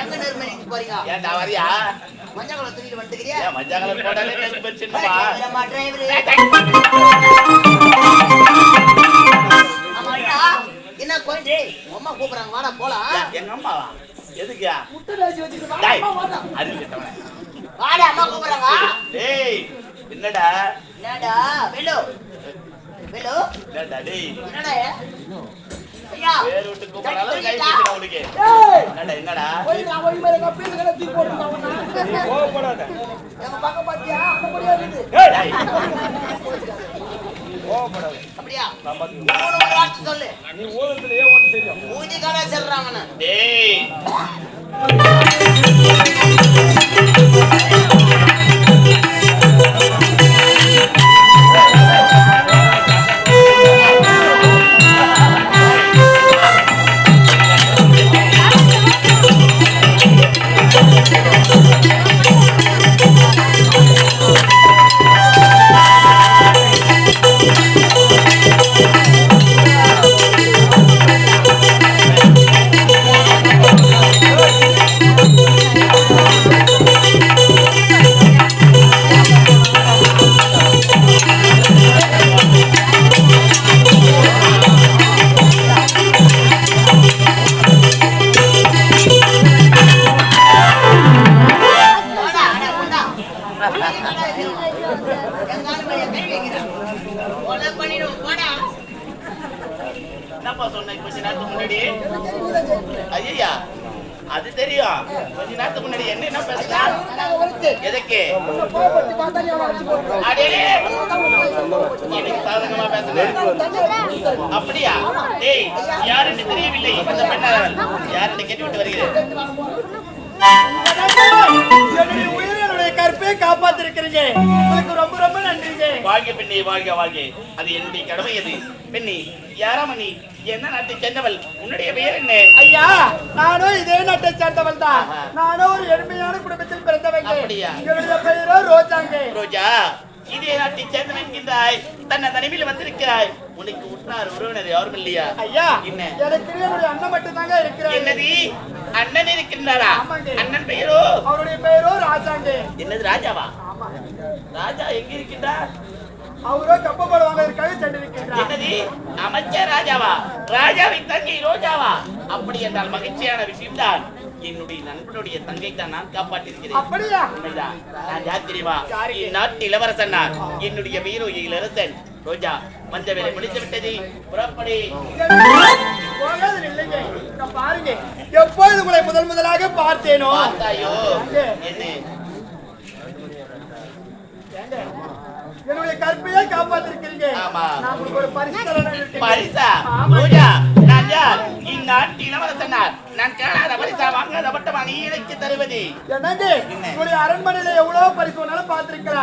எங்க நிர்மணிக்கு போறீங்க? ஏன்டா வரியா? மஞ்சள் தூக்கிட்டு வந்துக்கிறியா மஞ்சள் போட்டாலே அண்ணா, என்ன கோயிட்டு அம்மா கூப்பிடுறாங்க. வாடா போலாம். எங்க அம்மாவா எதுக்கு வாடா, அம்மா கூப்பிடுறாங்க. டேய் என்னடா? என்னடா? வெள்ளு வெள்ளு என்னடா டேய்? என்னடா? வேறு விட்டு கூப்பிடாலும் கை? பிடிச்சிட உனக்கு. ஏய், என்னடா என்னடா? போய் நான் போய் மேல எங்க பீஸ் கடை தூக்கி போட்டுருக்கான் அவன. கோவப்படாத. எங்க பக்கம் பாத்தியா? அந்த படியா இருக்குது. டேய் கோவப்படாத. அப்படியா? மூணு ஒரு வார்த்தை சொல்லு. நீ ஊதத்திலேயே ஓட்டு தெரியும் மூஞ்சி கடை செல்றாங்கன்னு டேய். கொஞ்ச நேரத்துக்கு முன்னாடி என்ன என்ன எதுக்கு? நீ எனக்கு சாதகமா பேசுறேன். அப்படியா? டேய் யார் என்று தெரியவில்லை அந்த பெண்ணாளர் யார் என்று கேட்டுவிட்டு வருகிறேன். கற்பை காப்பாத்திருக்கிறீங்க. உங்களுக்கு ரொம்ப ரொம்ப நன்றிங்க. வாழ்க பெண்ணே வாழ்க வாழ்க அது என்னுடைய கடமை அது. பெண்ணே யாராமணி என்ன நாட்டை சேர்ந்தவள்? உன்னுடைய பெயர் என்ன? ஐயா நானும் இதே நாட்டை சேர்ந்தவள் தான். நானும் ஒரு எளிமையான குடும்பத்தில் பிறந்தவங்க அப்படியா? என்னுடைய பெயரோ ரோஜாங்க. ரோஜா இதே நாட்டை சேர்ந்தவன் என்கின்றாய் தன்னை தனிமையில் வந்திருக்கிறாய். உனக்கு உற்றார் உறவினர் யாரும் இல்லையா? ஐயா என்ன? எனக்கு என்னுடைய அண்ணன் மட்டும் தாங்க இருக்கிறார். என்னது? அண்ணன் இருக்கின்றாரா. அண்ணன் பெயரோ? அவருடைய பெயரோ ராஜாங்க. என்னது ராஜாவா? ராஜா எங்க இருக்கின்றார்? அவரோ கப்பப்படுவாங்க சென்றிருக்கின்றார் என்னது? அமைச்சர் ராஜாவா? ராஜாவை தங்கை ரோஜாவா? அப்படி என்றால் மகிழ்ச்சியான விஷயம்தான். என்னுடைய நண்பனுடைய தங்கை தான் நான் காப்பாற்றிருக்கிறேன். அப்படியா? உண்மைதான். நான் இந்நாட்டு இளவரசன் நான் என்னுடைய வீரோ இளவரசன் ரோஜா வந்த வேலை முடித்து விட்டது. புறப்படி. பாருங்க. எப்பொழுது உங்களை முதல் முதலாக பார்த்தேனோ? பார்த்தாயோ? என்ன? என்னுடைய கற்பையை காப்பாத்திருக்கிறீங்க ஆமா. நான் ஒரு பரிசு. பரிசா. ரோஜா நான் கேளாத பரிசா வாங்காத பட்டமா நீ எனக்கு தருவது. என்னங்க? என்ன? உங்களுடைய அரண்மனையில எவ்வளவு பரிசு வேணாலும்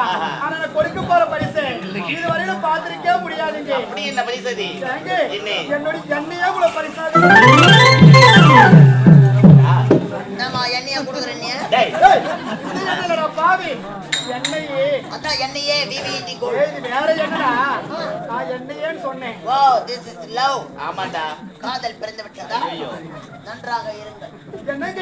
ஆஹா. ஆனா நான் கொடுக்க போற பரிசு இதுவரையிலும் பார்த்திருக்கவே முடியாதுங்க. அப்படி என்ன பரிசு என்னுடைய எண்ணெயே உங்களை பரிசாக என்னடா பாவி? எண்ணெயே அதான் எண்ணெயே விவிடி ஏய், கோல்ட் இது வேற என்னடா? நான் எண்ணெயேன்னு சொன்னேன். ஓ திஸ் இஸ் லவ் ஆமாண்டா. காதல் பிறந்து விட்டதா. நன்றாக இருங்கள். என்னங்க.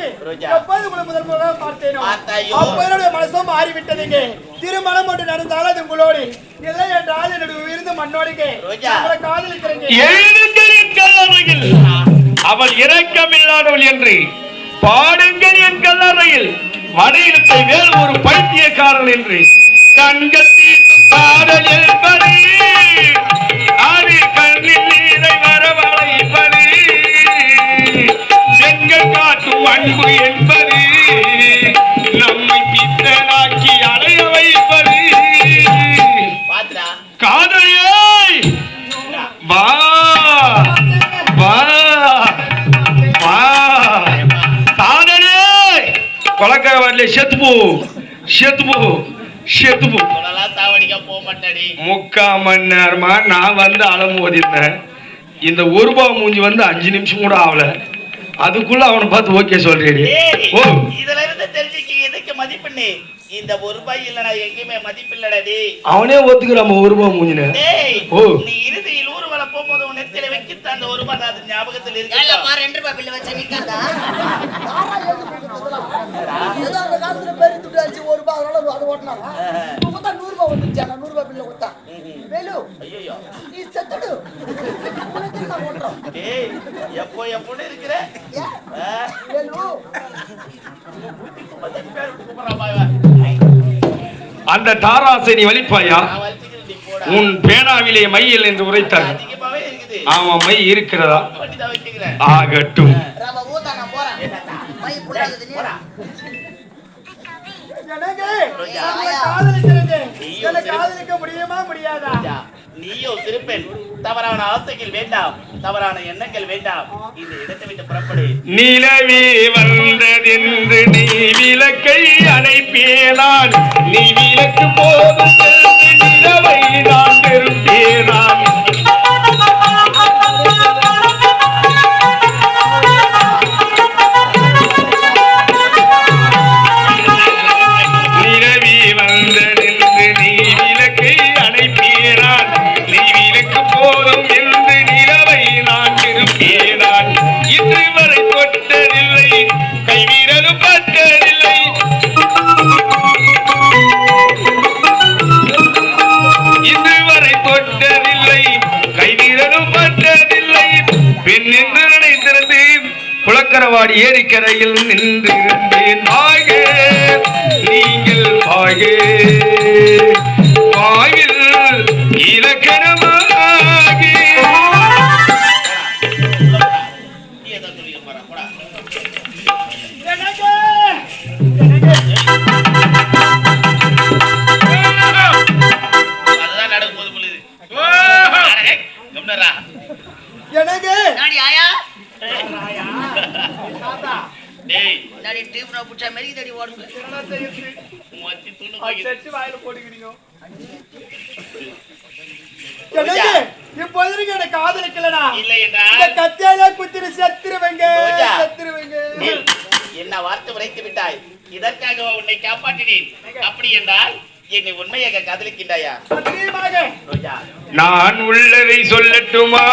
எப்போது உங்களை முதல் முதலாக பார்த்தேனோ. பார்த்தாயோ. அப்போ என்னுடைய மனசும் மாறிவிட்டதுங்க. திருமணம் ஒன்று நடந்தால் அது உங்களோடு இல்லை என்றால் என்னுடைய உயிர்ந்த மண்ணோடுங்க உங்களை காதலிக்கிறேங்க. அவள் இரக்கமில்லாதவள் என்று. பாடுங்கள் என் கல்லறையில் வடையிலத்தை வேறு ஒரு பைத்தியக்காரன் என்று கண்கத்தி காதல் என்பது அது கண்ணில் நீரை வரவழைப்பது செங்கல் காட்டும் அன்பு என்பது செத்து போ செத்து போ இவ்வளவுலாம் சாவடிக்க போக மாட்டாடி. முக்கால் மணி நேரமா நான் வந்து அலமோதிருந்தேன் இந்த ஒரு ரூபா மூஞ்சி வந்து அஞ்சு நிமிஷம் கூட ஆகல அதுக்குள்ள அவனை பார்த்து ஓகே சொல்றேடி. ஏய், ஓ. இதுல இருந்து தெரிஞ்சுக்க எதுக்கு மதிப்புன்னு இந்த ஒரு ரூபாய் இல்லடா எங்கேயுமே மதிப்பு இல்லடா அவனே ஒத்துக்கிறான் ஒரு ரூபா மூஞ்சின ஓ. நீ இறுதியில் போகும்போது உன் நெத்தியில வைக்க இந்த அந்த ஒரு ரூபாய் அது ஞாபகத்தில் இருக்கு? பாரு ரெண்டு ரூபாய் பில்லு வச்சா நிக்காதா? ஏதோ அந்த காலத்துல பெரிய துட்டு அடிச்சு ஒரு ரூபாய் அதனால அது ஓட்டினாங்க. இப்ப கொடுத்தா நூறு ரூபாய் வந்துருச்சு நான் நூறு ரூபாய் பில்ல கொடுத்தா. வேலு ஐயோ நீ செத்துடு. உனக்கு நான் ஓட்டுறோம்? ஏய் எப்போ எப்போன்னு இருக்கிற? வேலு. அந்த தாராசை நீ வலிப்பாயா உன் பேனாவிலே மையில் என்று உரைத்தார் அதிகமாவே இருக்குது ஆமா மை இருக்கிறதா ஆகட்டும். காதலிக்க முடியுமா முடியாதா? நீயோ திருப்பெண் தவறான ஆசைகள் வேண்டாம். தவறான எண்ணங்கள் வேண்டாம். இந்த இடத்தை விட்டு புறப்படு. நிலவே வந்ததென்று நீ விளக்கை அணைப்பேனான். நீ விளக்கு போதும் குளக்கரவாடி ஏரிக்கரையில் நின்றிருந்தேன். ஆக நீங்கள் ஆக காதலிக்கலனா இல்லை என்றால் கத்தியால குத்திரு செத்துருவீங்க. செத்துருவீங்க. என்ன வார்த்தை உரைத்து விட்டாய்? இதற்காக உன்னை காப்பாற்றினேன்? அப்படி என்றால் என்னை உண்மையாக காதலிக்கின்றாயா? நான் உள்ளதை சொல்லட்டுமா?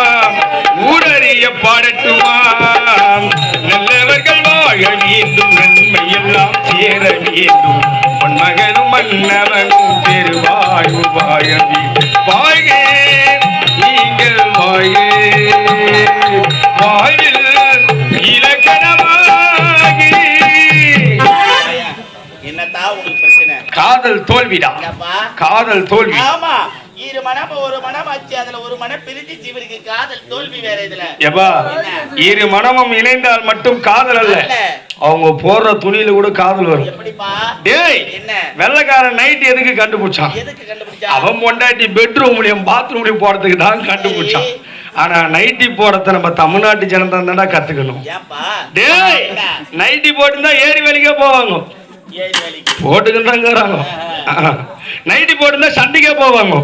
ஊரறிய பாடட்டுமா? நல்லவர்கள் வாழ வேண்டும் நன்மை எல்லாம் சேர வேண்டும். பொன்மகனும் மன்னவனும் பெருவாழ்வு வாழ வேண்டும். காதல் தோல்விடா. காதல் தோல்வி. ஆமா. இரு மனம் ஒரு மனம் ஆச்சு அதுல ஒரு மனம் பிரிஞ்சு இவருக்கு காதல் தோல்வி வேற இதுல. எப்பா இரு மனமும் இணைந்தால் மட்டும் காதல் அல்ல. அவங்க போடுற துணியில கூட காதல் வரும். டேய் வெள்ளக்காரன் நைட் எதுக்கு கண்டுபிடிச்சான் அவன் பொண்டாட்டி பெட்ரூம்லயும் பாத்ரூம்லயும் போறதுக்கு தான் கண்டுபிடிச்சான். ஆனா நைட்டி போறத நம்ம தமிழ்நாட்டு ஜனதா தான்டா கத்துக்கணும். டேய்? நைட்டி போட்டுதான் ஏரி வேலைக்கே போவாங்க. போட்டுக்கின்றாங்கிறாங்க. நைட்டி போட்டுருந்தா சண்டைக்கே போவாங்க.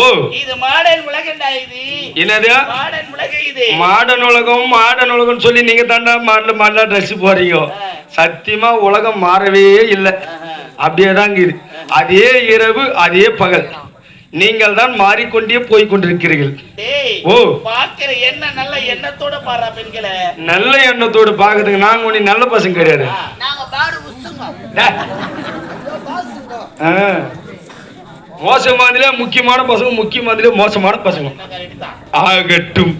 ஓ. இது மாடல் உலகண்டா இது. என்னது? மாடல் உலகம் இது. மாடர்ன் உலகம் மாடர்ன் உலகம் சொல்லி நீங்க தாண்டா மாடல் மாடலா ட்ரெஸ் போறீங்க சத்தியமா உலகம் மாறவே இல்லை. அப்படியே தான் இருக்குது அதே இரவு அதே பகல். நீங்கள் தான் மாறிக்கொண்டே போய் கொண்டிருக்கிறீர்கள் டேய் ஓ. பாக்குற என்ன நல்ல எண்ணத்தோட பாடுறா பெண்களை? நல்ல எண்ணத்தோடு பாக்குறதுக்கு நாங்க ஒண்ணு நல்ல பசங்க கிடையாது. மோசமானதுல முக்கியமான பசங்க முக்கியமானதுல மோசமான பசங்க. ஆகட்டும்.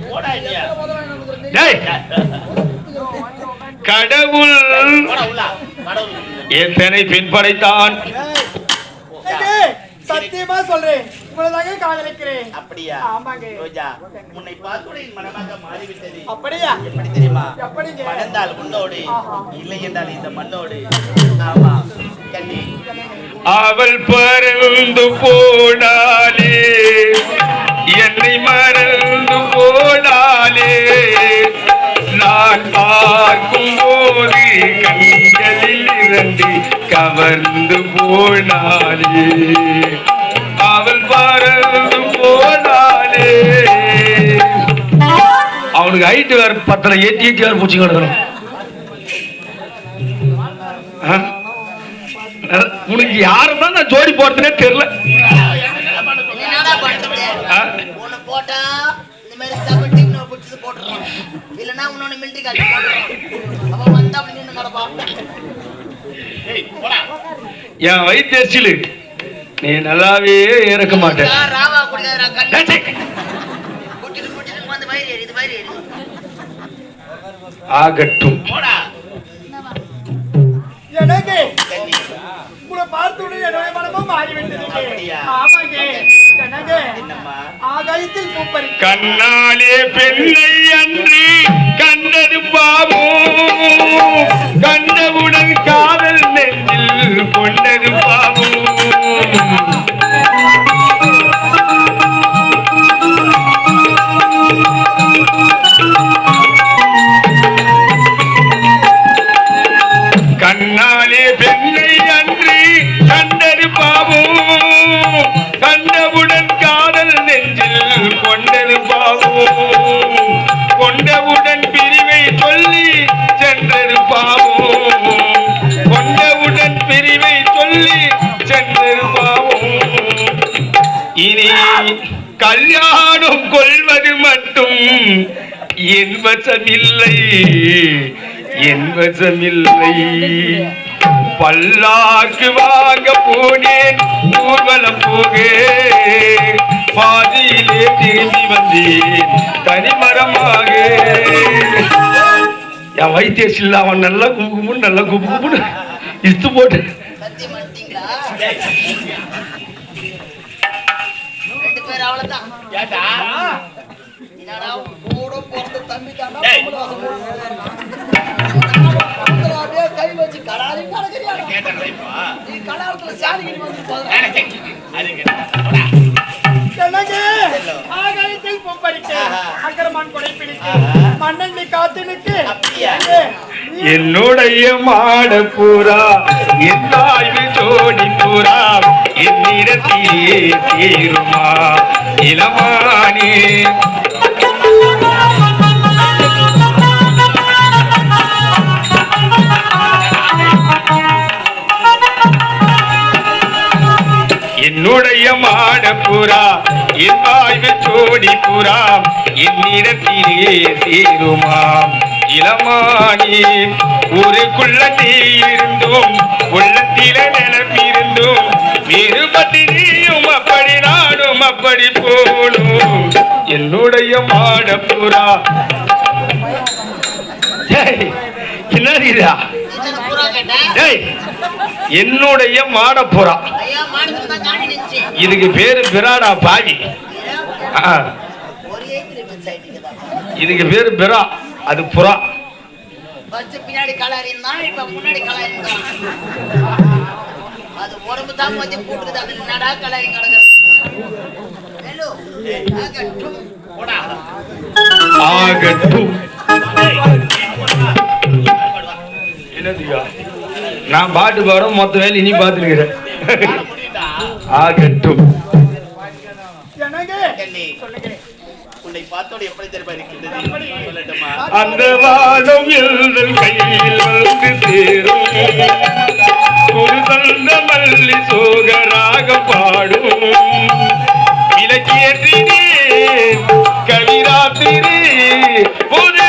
கடவுள். எத்தனை பெண் படைத்தான் எனக்கு சத்தியமா சொல்றேன். உங்களை காதலிக்கிறேன். அப்படியா? ஆமாங்க. ரோஜா உன்னை பார்த்துட என் மனமாக மாறிவிட்டது. அப்படியா? எப்படி தெரியுமா? எப்படிங்க? மணந்தால் உன்னோடு. இல்லை என்றால் இந்த மண்ணோடு. ஆமா. கண்ணி. அவள் பறந்து போனாலே என்னை மறந்து போனாலே நான் பார்க்கும் போது கண்களில் இருந்து கவர்ந்து போனாலே அவனுக்கு ஹைட் வேற பத்தல ஏத்தி ஏத்தி வேற பூச்சி கிடக்கணும். உனக்கு யாருன்னா நான் ஜோடி போடுறதுனே தெரியல. என் வயிற்று எரிச்சலு நீ நல்லாவே இறக்க மாட்டேன். ஆகட்டும். போடா. எனக்கு உங்களை பார்த்துடன் என்னுடைய மனமும் மாறிவிட்டது? ஆமாங்க. எனக்கு என்னம்மா? ஆகாயத்தில் பூப்பறி கண்ணாலே பெண்ணை அன்றி என் வசமில்லை. என் வசமில்லை. பல்லாக்கு வாங்க போனேன் ஊர்வலம் போக. பாதியிலே திரும்பி வந்தேன் தனிமரமாக. என் வைத்தியசில்ல அவன் நல்லா கும்பு கும்புன்னு நல்லா கும்பு கும்புன்னு இஸ்து போட்டு அவ்வளவுதான். அப்படியே கை வச்சு கடாரி இப்போ நீ கடாரத்துல வந்து போதும். அது கேட்டா ஆகாயத்தில் அக்கரமான் கொடை பிடிக்க காத்து நிற்கு? நீ என்னுடைய மாட பூரா என் தாய்வு ஜோடி பூரா என்னிடத்திலே தீருமா? இளமானே என்னுடைய மாட புறா என் தாய்வு ஜோடி புறா என்னிடத்திலே சேருமாம். இளமானி ஊருக்குள்ள நீ இருந்தும் உள்ளத்தில நினைப்பிருந்தும் வேறுபட்டு நீயும் அப்படி நானும் அப்படி போனும் என்னுடைய மாட புறா என்னுடைய மாடப்புறா. இதுக்கு பேரு பிராடா பாவி. இதுக்கு பேரு பிரா அது புறா. ஆகட்டும். போடா. நான் பாட்டு பாடம் மொத்த வேலை இனி பாத்துருக்கிறேன் ஆகட்டும் அந்த வானம் எழுதல் கையில் வந்து சேரும். ஒரு தந்த மல்லி சோகராக பாடும். விளக்கேற்றினே கவிராத்திரி ஒரு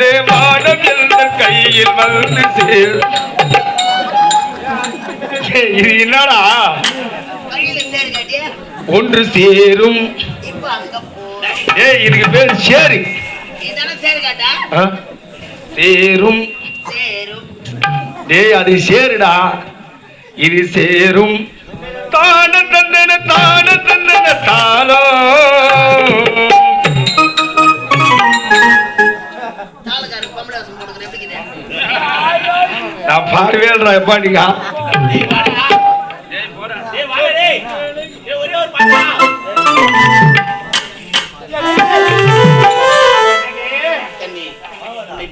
அந்த மாடம் எழுதல் கையில் வந்து சேர் இது என்னடா? ஒன்று சேரும். இப்ப இதுக்கு பேர் சேரு. சேரும். டேய் அது சேருடா. இது சேரும். தான தந்தன தான் சொல்றா எப்பா நீங்க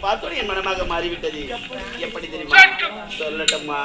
பார்த்தோடு என் மனமாக மாறிவிட்டது. எப்படி தெரியுமா? சொல்லட்டம்மா.